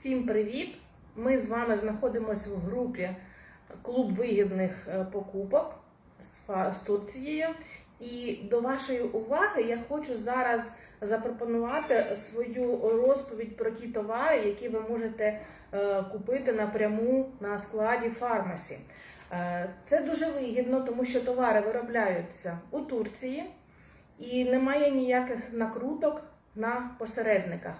Всім привіт! Ми з вами знаходимося в групі Клуб вигідних е, покупок з Турцією. І до вашої уваги я хочу зараз запропонувати свою розповідь про ті товари, які ви можете е, купити напряму на складі фармасі. Е, Це дуже вигідно, тому що товари виробляються у Турції і немає ніяких накруток на посередниках.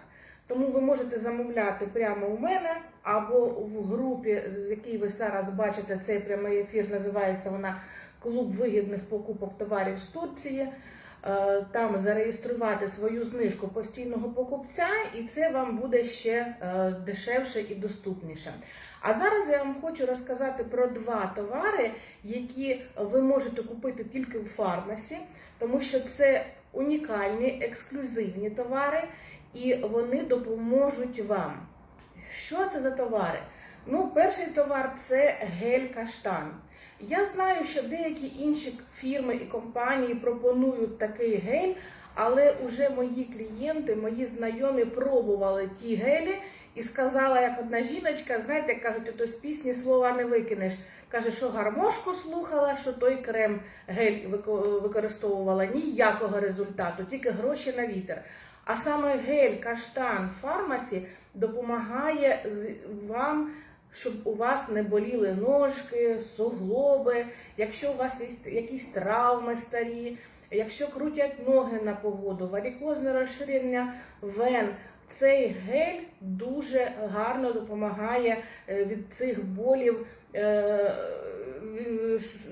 Тому ви можете замовляти прямо у мене або в групі, в якій ви зараз бачите цей прямий ефір, називається вона Клуб вигідних покупок товарів з Турції. Е, Там зареєструвати свою знижку постійного покупця, і це вам буде ще е, дешевше і доступніше. А зараз я вам хочу розказати про два товари, які ви можете купити тільки в фармасі, тому що це унікальні ексклюзивні товари, і вони допоможуть вам. Що це за товари? Ну, перший товар це гель каштан. Я знаю, що деякі інші фірми і компанії пропонують такий гель, але уже мої клієнти, мої знайомі пробували ті гелі і сказала, як одна жіночка, знаєте, кажуть, ото з пісні слова не викинеш. Каже, що гармошку слухала, що той крем гель використовувала ніякого результату, тільки гроші на вітер. А саме гель каштан фармасі допомагає вам, щоб у вас не боліли ножки, суглоби, якщо у вас є якісь травми старі, якщо крутять ноги на погоду, варікозне розширення вен. Цей гель дуже гарно допомагає е, від цих болів, е,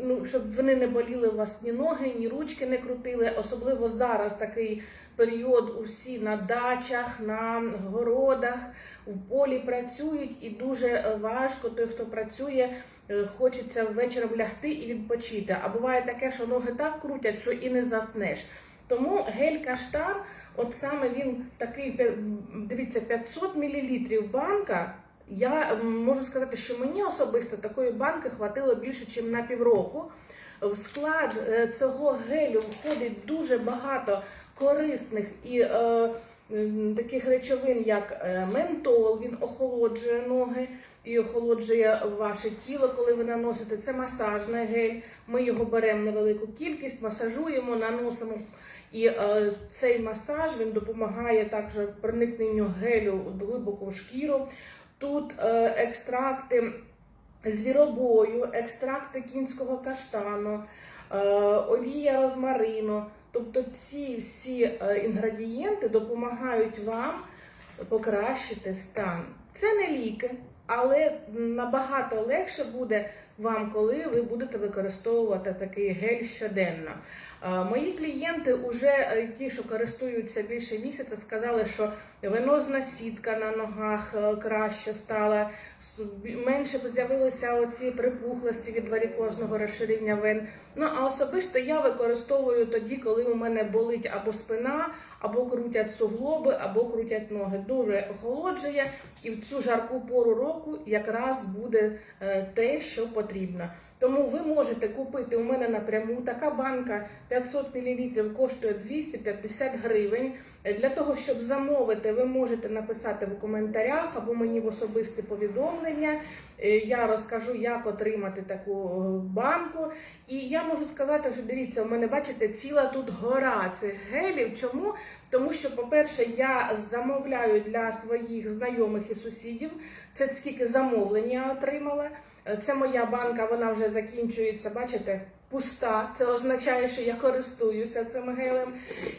ну, щоб вони не боліли у вас ні ноги, ні ручки не крутили. Особливо зараз такий період усі на дачах, на городах, в полі працюють, і дуже важко той, хто працює, е, хочеться ввечері лягти і відпочити. А буває таке, що ноги так крутять, що і не заснеш. Тому гель каштан, от саме він такий, дивіться, 500 мл банка. Я можу сказати, що мені особисто такої банки хватило більше, ніж на півроку. В склад е, цього гелю входить дуже багато корисних і е, таких речовин, як е, ментол, він охолоджує ноги і охолоджує ваше тіло, коли ви наносите. Це масажний гель. Ми його беремо невелику кількість, масажуємо, наносимо. І е, цей масаж він допомагає також проникненню гелю глибоко в шкіру. Тут е, екстракти звіробою, екстракти кінського каштану, е, олія розмарину. Тобто ці всі е, інгредієнти допомагають вам покращити стан. Це не ліки, але набагато легше буде вам, коли ви будете використовувати такий гель щоденно. Е, Мої клієнти, вже ті, що користуються більше місяця, сказали, що венозна сітка на ногах е, краще стала, менше з'явилися оці припухлості від варікозного розширення вен. Ну а особисто я використовую тоді, коли у мене болить або спина, або крутять суглоби, або крутять ноги. Дуже охолоджує, і в цю жарку пору року якраз буде е, те, що потрібно. Тому ви можете купити у мене напряму. Така банка 500 мл коштує 250 гривень. Для того, щоб замовити, ви можете написати в коментарях або мені в особисте повідомлення. Е, Я розкажу, як отримати таку е, банку. І я можу сказати, що дивіться, у мене бачите, ціла тут гора цих гелів. Чому? Тому що, по-перше, я замовляю для своїх знайомих і сусідів. Це скільки замовлень я отримала. Е, Це моя банка, вона вже закінчується, бачите, пуста. Це означає, що я користуюся цим гелем.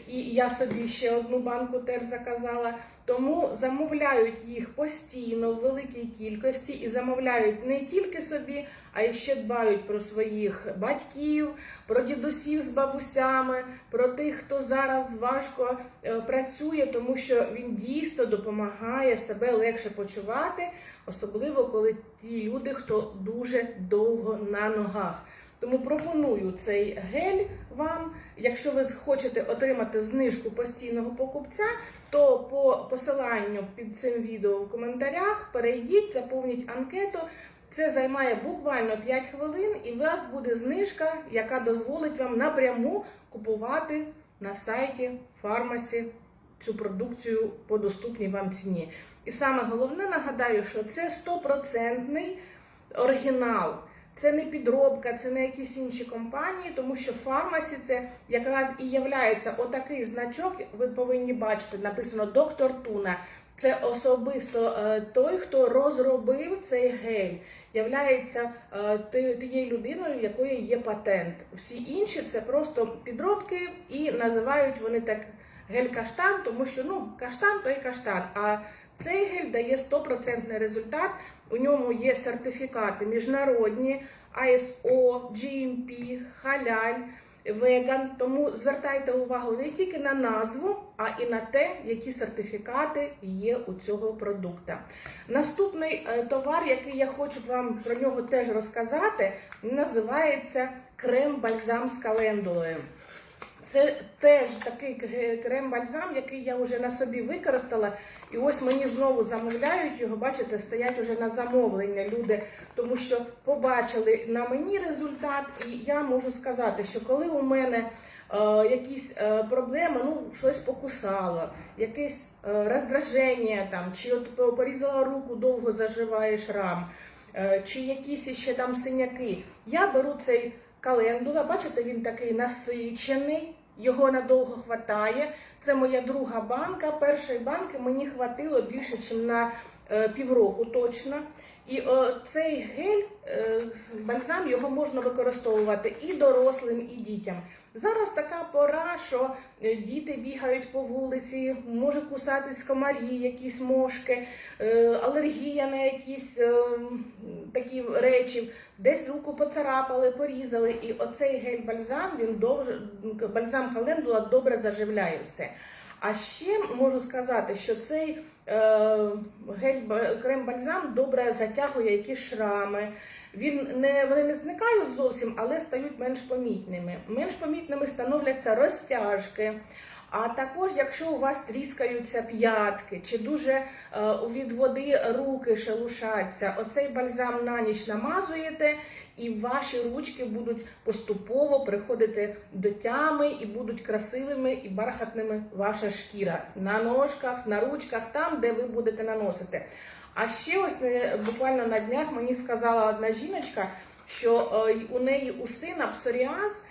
І я собі ще одну банку теж заказала. Тому замовляють їх постійно в великій кількості і замовляють не тільки собі, а й ще дбають про своїх батьків, про дідусів з бабусями, про тих, хто зараз важко е, працює, тому що він дійсно допомагає себе легше почувати, особливо коли ті люди, хто дуже довго на ногах. Тому пропоную цей гель вам. Якщо ви хочете отримати знижку постійного покупця, то по посиланню під цим відео в коментарях перейдіть, заповніть анкету. Це займає буквально 5 хвилин, і у вас буде знижка, яка дозволить вам напряму купувати на сайті фармасі цю продукцію по доступній вам ціні. І саме головне нагадаю, що це стопроцентний оригінал. Це не підробка, це не якісь інші компанії, тому що фармасі це якраз і являється отакий значок. Ви повинні бачити, написано доктор Туна. Це особисто е, той, хто розробив цей гель, являється е, тією людиною, в якої є патент. Всі інші це просто підробки і називають вони так гель каштан, тому що ну каштан то і каштан. А цей гель дає 100% результат. У ньому є сертифікати міжнародні, ISO, GMP, халяль, веган. Тому звертайте увагу не тільки на назву, а і на те, які сертифікати є у цього продукту. Наступний е, товар, який я хочу вам про нього теж розказати, називається крем-бальзам з календулою. Це теж такий крем-бальзам, який я вже на собі використала. І ось мені знову замовляють його. Бачите, стоять уже на замовлення люди, тому що побачили на мені результат, і я можу сказати, що коли у мене е, якісь е, проблеми, ну щось покусало, якесь е, роздраження там, чи от порізала руку, довго заживає шрам, е, чи якісь ще там синяки. Я беру цей календула, бачите, він такий насичений. Його надовго хватає. Це моя друга банка. Першої банки мені хватило більше, ніж на е, півроку точно. І е, цей гель, е, бальзам, його можна використовувати і дорослим, і дітям. Зараз така пора, що е, діти бігають по вулиці, може кусатись комарі, якісь мошки, е, алергія на якісь е, такі речі, десь руку поцарапали, порізали. І оцей гель-бальзам, він довже, бальзам календула добре заживляє все. А ще можу сказати, що цей е, гель крем-бальзам добре затягує якісь шрами. Він не вони не зникають зовсім, але стають менш помітними. Менш помітними становляться розтяжки. А також, якщо у вас тріскаються п'ятки, чи дуже е, від води руки шелушаться, оцей бальзам на ніч намазуєте, і ваші ручки будуть поступово приходити до тями і будуть красивими і бархатними ваша шкіра на ножках, на ручках, там, де ви будете наносити. А ще ось не- буквально на днях мені сказала одна жіночка, що е, у неї у сина псоріаз.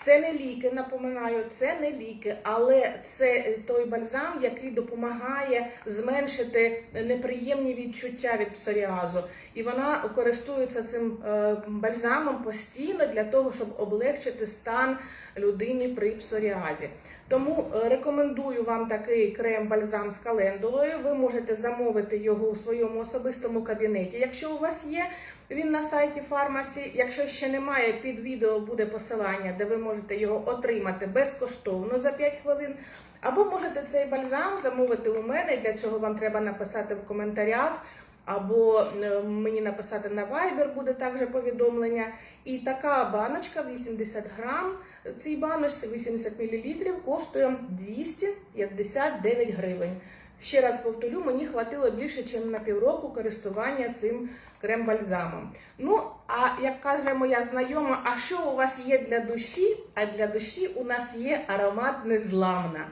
Це не ліки, напоминаю, це не ліки, але це той бальзам, який допомагає зменшити неприємні відчуття від псоріазу. І вона користується цим е, бальзамом постійно для того, щоб облегчити стан людини при псоріазі. Тому е, рекомендую вам такий крем-бальзам з календулою. Ви можете замовити його у своєму особистому кабінеті, якщо у вас є. Він на сайті фармасі. Якщо ще немає, під відео буде посилання, де ви можете його отримати безкоштовно за 5 хвилин. Або можете цей бальзам замовити у мене. Для цього вам треба написати в коментарях, або е, мені написати на Viber, буде також повідомлення. І така баночка 80 грам. Цій баночці 80 мл коштує 259 гривень. Ще раз повторю, мені хватило більше, ніж на півроку користування цим крем-бальзамом. Ну, а як каже моя знайома, а що у вас є для душі? А для душі у нас є аромат незламна.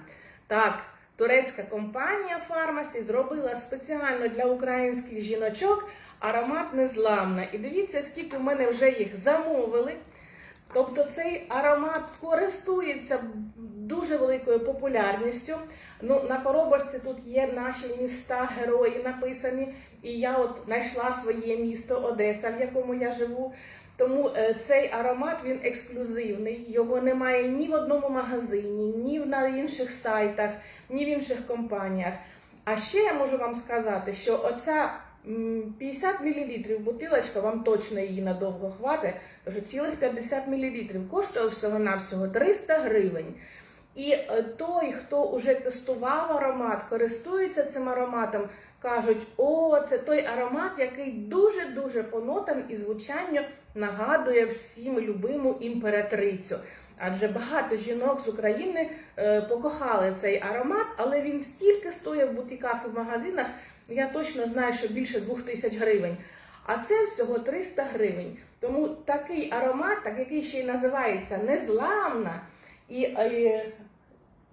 Так, турецька компанія Фармасі зробила спеціально для українських жіночок аромат незламна. І дивіться, скільки в мене вже їх замовили. Тобто цей аромат користується дуже великою популярністю. Ну, на коробочці тут є наші міста, герої написані. І я от знайшла своє місто Одеса, в якому я живу. Тому е, цей аромат він ексклюзивний. Його немає ні в одному магазині, ні на інших сайтах, ні в інших компаніях. А ще я можу вам сказати, що оця 50 мл бутилочка, вам точно її надовго хватить, що цілих 50 мл коштує всього-навсього 300 гривень. І е, той, хто вже тестував аромат, користується цим ароматом, кажуть, о, це той аромат, який дуже-дуже по нотам і звучанню нагадує всім любиму імператрицю. Адже багато жінок з України е, покохали цей аромат, але він стільки стоїть в бутіках і в магазинах, я точно знаю, що більше 2000 гривень. А це всього 300 гривень. Тому такий аромат, так який ще й називається незламна, і і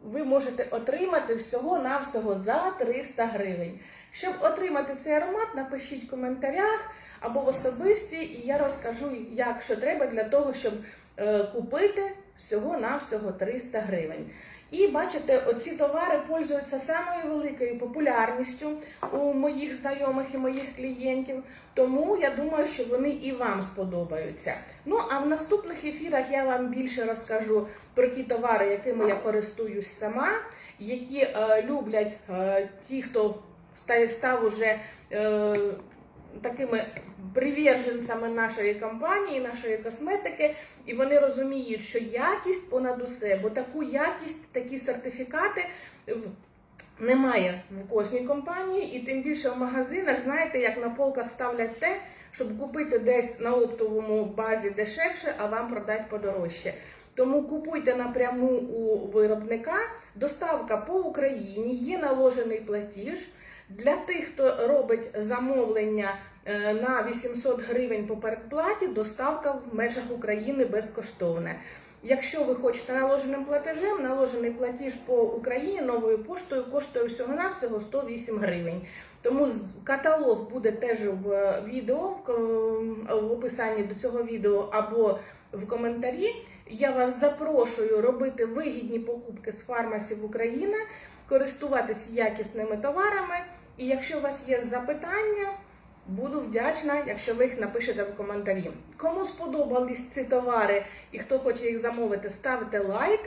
ви можете отримати всього-навсього за 300 гривень. Щоб отримати цей аромат, напишіть в коментарях або в особисті, і я розкажу, як що треба для того, щоб е, купити всього-навсього 300 гривень. І бачите, оці товари пользуються самою великою популярністю у моїх знайомих і моїх клієнтів. Тому я думаю, що вони і вам сподобаються. Ну а в наступних ефірах я вам більше розкажу про ті товари, якими я користуюсь сама, які е, люблять е, ті, хто став уже е, такими приверженцями нашої компанії, нашої косметики, і вони розуміють, що якість понад усе, бо таку якість, такі сертифікати. Немає в кожній компанії, і тим більше в магазинах, знаєте, як на полках ставлять те, щоб купити десь на оптовому базі дешевше, а вам продати подорожче. Тому купуйте напряму у виробника. Доставка по Україні, є наложений платіж. Для тих, хто робить замовлення е, на 800 гривень по передплаті, доставка в межах України безкоштовна. Якщо ви хочете наложеним платежем, наложений платіж по Україні новою поштою коштує всього-навсього 108 гривень. Тому каталог буде теж в е, відео, в в описанні до цього відео або в коментарі. Я вас запрошую робити вигідні покупки з фармасів України, користуватись якісними товарами. І якщо у вас є запитання, буду вдячна, якщо ви їх напишете в коментарі. Кому сподобались ці товари і хто хоче їх замовити, ставте лайк.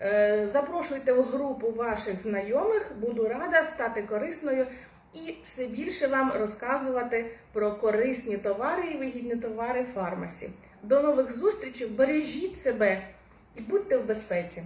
Е, Запрошуйте в групу ваших знайомих, буду рада стати корисною і все більше вам розказувати про корисні товари і вигідні товари фармасі. До нових зустрічей, бережіть себе і будьте в безпеці.